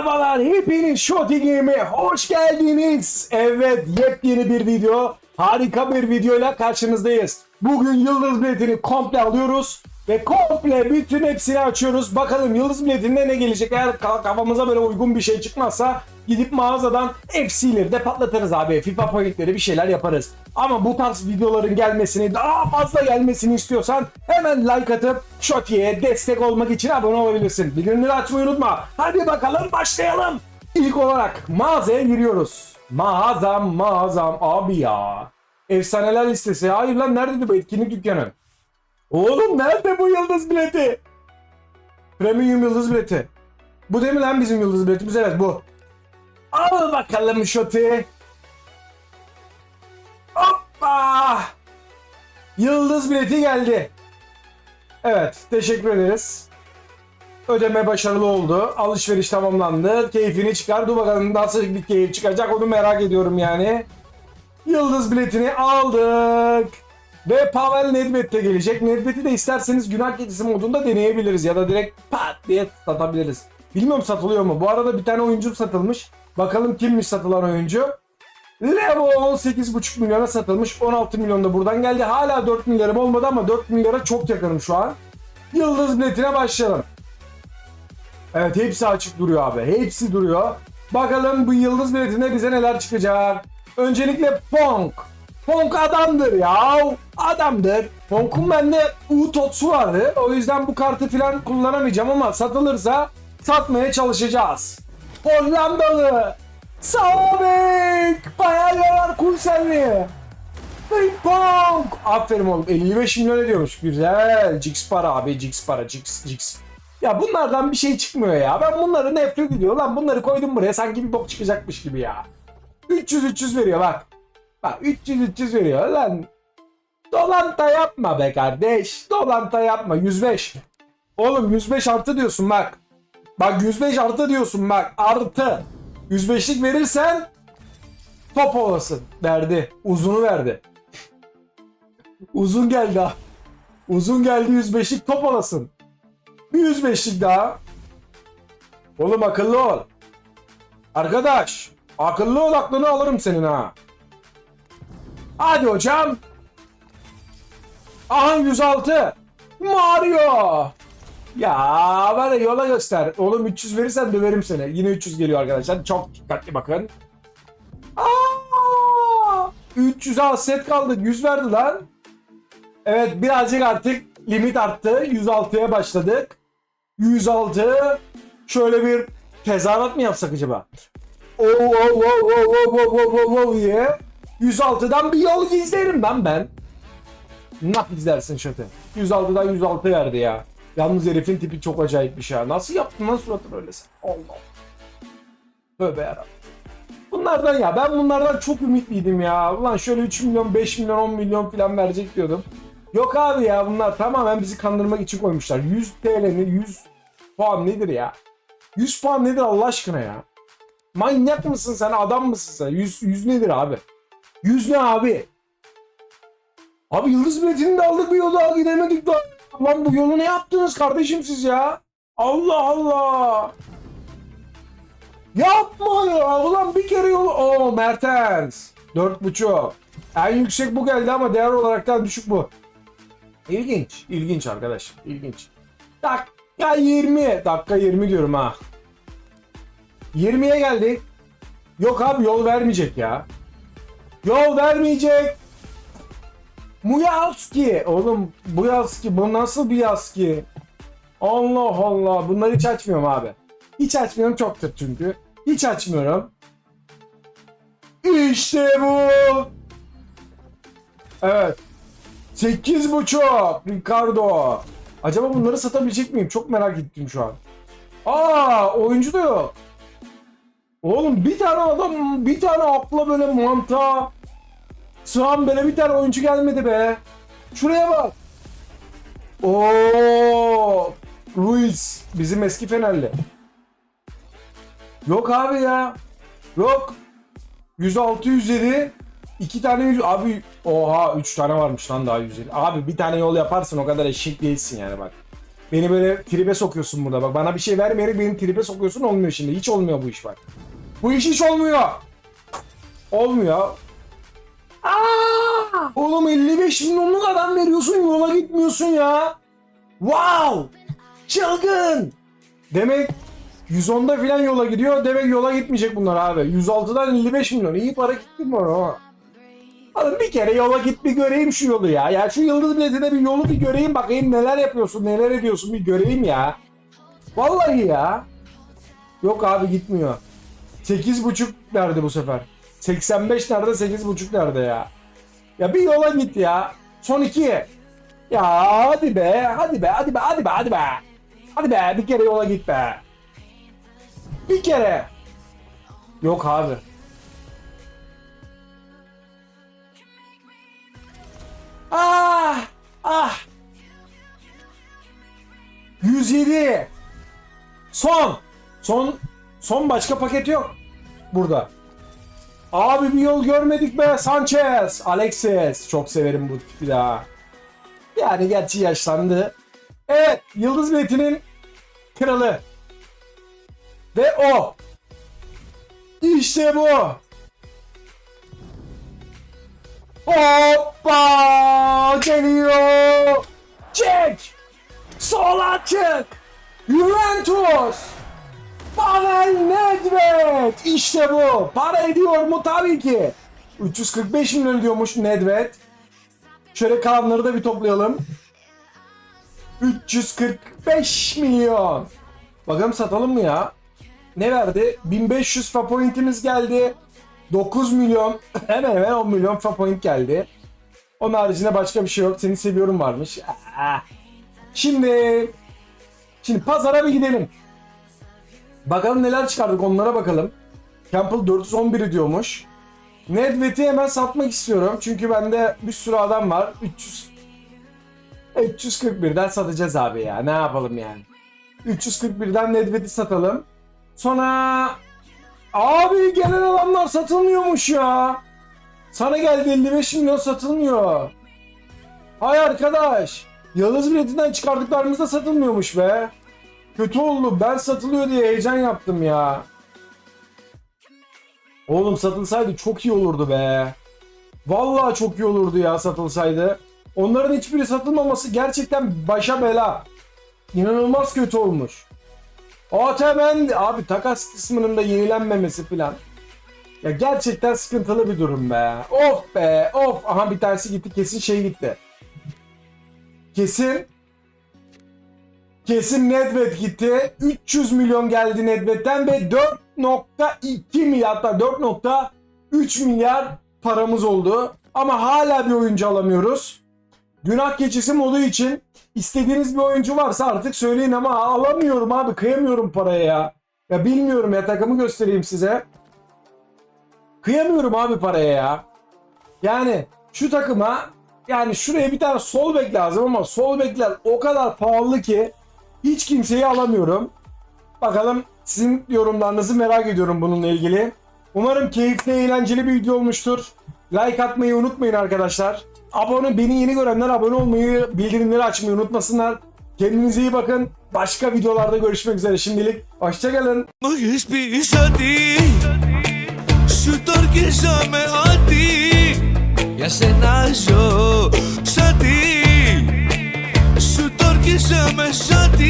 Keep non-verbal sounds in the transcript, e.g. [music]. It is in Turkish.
Merhabalar hepiniz Shoti Game'e hoş geldiniz. Evet yepyeni bir video, harika bir videoyla karşınızdayız. Bugün Yıldız Biletini komple alıyoruz ve komple bütün hepsini açıyoruz. Bakalım Yıldız Biletinde ne gelecek? Eğer ka- kafamıza böyle uygun bir şey çıkmazsa gidip mağazadan FC'leri de patlatırız abi. FIFA pointleri bir şeyler yaparız. Ama bu tarz videoların gelmesini, daha fazla gelmesini istiyorsan hemen like atıp Shoti'ye destek olmak için abone olabilirsin. Bildirimleri açmayı unutma. Hadi bakalım başlayalım. İlk olarak mağazaya giriyoruz. Mağazam mağazam abi ya. Efsaneler listesi. Hayır lan neredeydi bu etkinlik dükkanı? Oğlum nerede bu yıldız bileti? Premium yıldız bileti. Bu değil mi lan bizim yıldız biletimiz? Evet bu. Al bakalım şoti. Hoppa. Yıldız bileti geldi. Evet teşekkür ederiz. Ödeme başarılı oldu. Alışveriş tamamlandı. Keyfini çıkar. Dur bakalım nasıl bir keyif çıkacak onu merak ediyorum yani. Yıldız biletini aldık. Ve Pavel Nedved de gelecek. Nedved'i de isterseniz günah keçisi modunda deneyebiliriz. Ya da direkt pat diye satabiliriz. Bilmiyorum satılıyor mu? Bu arada bir tane oyuncu satılmış. Bakalım kimmiş satılan oyuncu. Levo 18,5 milyona satılmış. 16 milyon da buradan geldi. Hala 4 milyarım olmadı ama 4 milyara çok yakınım şu an. Yıldız biletine başlayalım. Evet hepsi açık duruyor abi. Hepsi duruyor. Bakalım bu yıldız biletinde bize neler çıkacak. Öncelikle Ponk. Ponk adamdır ya. Adamdır. Ponk'un bende U-Totsu vardı. O yüzden bu kartı falan kullanamayacağım ama satılırsa satmaya çalışacağız. Hollandalı. Sabek. Bayağı yarar kursenli. Hey Ponk. Aferin oğlum. 55 milyon ediyormuş. Güzel. Jix para abi. Jix para. Jix. Jix. Ya bunlardan bir şey çıkmıyor ya. Ben bunları nefret ediyorum. Lan bunları koydum buraya sanki bir bok çıkacakmış gibi ya. 300-300 veriyor bak. Bak 300-300 veriyor lan. Dolanta yapma be kardeş. Dolanta yapma. 105. Oğlum 105 artı diyorsun bak. Bak 105 artı diyorsun bak. Artı. 105'lik verirsen top olasın. Verdi. Uzunu verdi. Uzun geldi ha. Uzun geldi 105'lik top olasın. Bir 105'lik daha. Oğlum akıllı ol. Arkadaş. Akıllı ol aklını alırım senin ha. Hadi hocam. Aha 106. Mario. Ya bana yola göster. Oğlum 300 verirsen döverim seni. Yine 300 geliyor arkadaşlar. Çok dikkatli bakın. Aa! 300'e set kaldı. 100 verdi lan. Evet birazcık artık limit arttı. 106'ya başladık. 106. Şöyle bir tezahürat mı yapsak acaba? Oo, oo, oo, oo, oo, oo, oo, oo, oo diye. 106'dan bir yol gizlerim ben ben. Nasıl gizlersin şöyle? 106'dan 106 verdi ya. Yalnız herifin tipi çok acayipmiş ya. Nasıl yaptın lan suratını öyle sen? Allah. Tövbe yarabbim. Bunlardan ya ben bunlardan çok ümitliydim ya. Ulan şöyle 3 milyon, 5 milyon, 10 milyon falan verecek diyordum. Yok abi ya bunlar tamamen bizi kandırmak için koymuşlar. 100 TL'nin 100 puan nedir ya? 100 puan nedir Allah aşkına ya? Manyak mısın sen adam mısın sen? 100, 100 nedir abi? 100 ne abi? Abi yıldız biletini de aldık bir yol daha gidemedik daha. Lan bu yolu ne yaptınız kardeşim siz ya? Allah Allah. Yapma ya. Ulan bir kere yol... Oo Mertens. 4.5. En yüksek bu geldi ama değer olaraktan düşük bu. İlginç. İlginç arkadaş. İlginç. Dakika 20. Dakika 20 diyorum ha. 20'ye geldik. Yok abi yol vermeyecek ya. Yol vermeyecek. Muyalski. Oğlum bu Yalski bu nasıl bir Yalski? Allah Allah. Bunları hiç açmıyorum abi. Hiç açmıyorum çoktur çünkü. Hiç açmıyorum. İşte bu. Evet. 8.5 Ricardo. Acaba bunları satabilecek miyim? Çok merak ettim şu an. Aa oyuncu da yok. Oğlum bir tane adam bir tane akla böyle mantığa sığan böyle bir tane oyuncu gelmedi be. Şuraya bak. Oo Ruiz bizim eski Fenerli. Yok abi ya. Yok. 106 107 iki tane yüz abi oha 3 tane varmış lan daha 107. Abi bir tane yol yaparsın o kadar eşek değilsin yani bak. Beni böyle tribe sokuyorsun burada bak. Bana bir şey vermeyerek beni tribe sokuyorsun olmuyor şimdi. Hiç olmuyor bu iş bak. Bu iş hiç olmuyor. Olmuyor. Aa! Oğlum 55 milyonluk adam veriyorsun yola gitmiyorsun ya. Wow! Çılgın! Demek 110'da falan yola gidiyor. Demek yola gitmeyecek bunlar abi. 106'dan 55 milyon. İyi para gitti mi ona? Oğlum bir kere yola git bir göreyim şu yolu ya. Ya şu yıldız biletine bir yolu bir göreyim bakayım neler yapıyorsun neler ediyorsun bir göreyim ya. Vallahi ya. Yok abi gitmiyor. 8.5 nerede bu sefer? 85 nerede 8.5 nerede ya? Ya bir yola git ya. Son iki. Ya hadi be hadi be hadi be hadi be hadi be. Hadi be bir kere yola git be. Bir kere. Yok abi. Ah! Ah! 107. Son. Son. Son başka paket yok. Burada. Abi bir yol görmedik be Sanchez. Alexis. Çok severim bu tipi daha. Yani gerçi yaşlandı. Evet. Yıldız Metin'in kralı. Ve o. İşte bu. Hoppa geliyor. Çek. Sola çık. Juventus. Pavel Nedved. İşte bu. Para ediyor mu? Tabii ki. 345 milyon ediyormuş Nedved. Şöyle kalanları da bir toplayalım. 345 milyon. Bakalım satalım mı ya? Ne verdi? 1500 fa pointimiz geldi. 9 milyon [laughs] hemen hemen 10 milyon fa point geldi. Onun haricinde başka bir şey yok. Seni seviyorum varmış. Ah. Şimdi şimdi pazara bir gidelim. Bakalım neler çıkardık onlara bakalım. Campbell 411 ediyormuş. Nedved'i hemen satmak istiyorum. Çünkü bende bir sürü adam var. 300 341'den satacağız abi ya. Ne yapalım yani. 341'den Nedved'i satalım. Sonra Abi gelen adamlar satılmıyormuş ya. Sana geldi 55 milyon satılmıyor. Hay arkadaş. Yıldız biletinden çıkardıklarımız da satılmıyormuş be. Kötü oldu. Ben satılıyor diye heyecan yaptım ya. Oğlum satılsaydı çok iyi olurdu be. Vallahi çok iyi olurdu ya satılsaydı. Onların hiçbiri satılmaması gerçekten başa bela. İnanılmaz kötü olmuş. Otemen abi takas kısmının da yenilenmemesi falan. Ya gerçekten sıkıntılı bir durum be. Of be of. Aha bir tanesi gitti kesin şey gitti. Kesin Kesin Nedved gitti. 300 milyon geldi Nedved'den ve 4.2 milyar hatta 4.3 milyar paramız oldu. Ama hala bir oyuncu alamıyoruz. Günah keçisi modu için istediğiniz bir oyuncu varsa artık söyleyin ama alamıyorum abi kıyamıyorum paraya ya. Ya bilmiyorum ya takımı göstereyim size. Kıyamıyorum abi paraya ya. Yani şu takıma yani şuraya bir tane sol bek lazım ama sol bekler o kadar pahalı ki hiç kimseyi alamıyorum. Bakalım sizin yorumlarınızı merak ediyorum bununla ilgili. Umarım keyifli, eğlenceli bir video olmuştur. Like atmayı unutmayın arkadaşlar. Abone, beni yeni görenler abone olmayı, bildirimleri açmayı unutmasınlar. Kendinize iyi bakın. Başka videolarda görüşmek üzere şimdilik. Hoşçakalın. Μου έχεις πει ότι Σου το ορκίζομαι ότι Για σένα ζω Σ' Αγγίσαμε σαν τη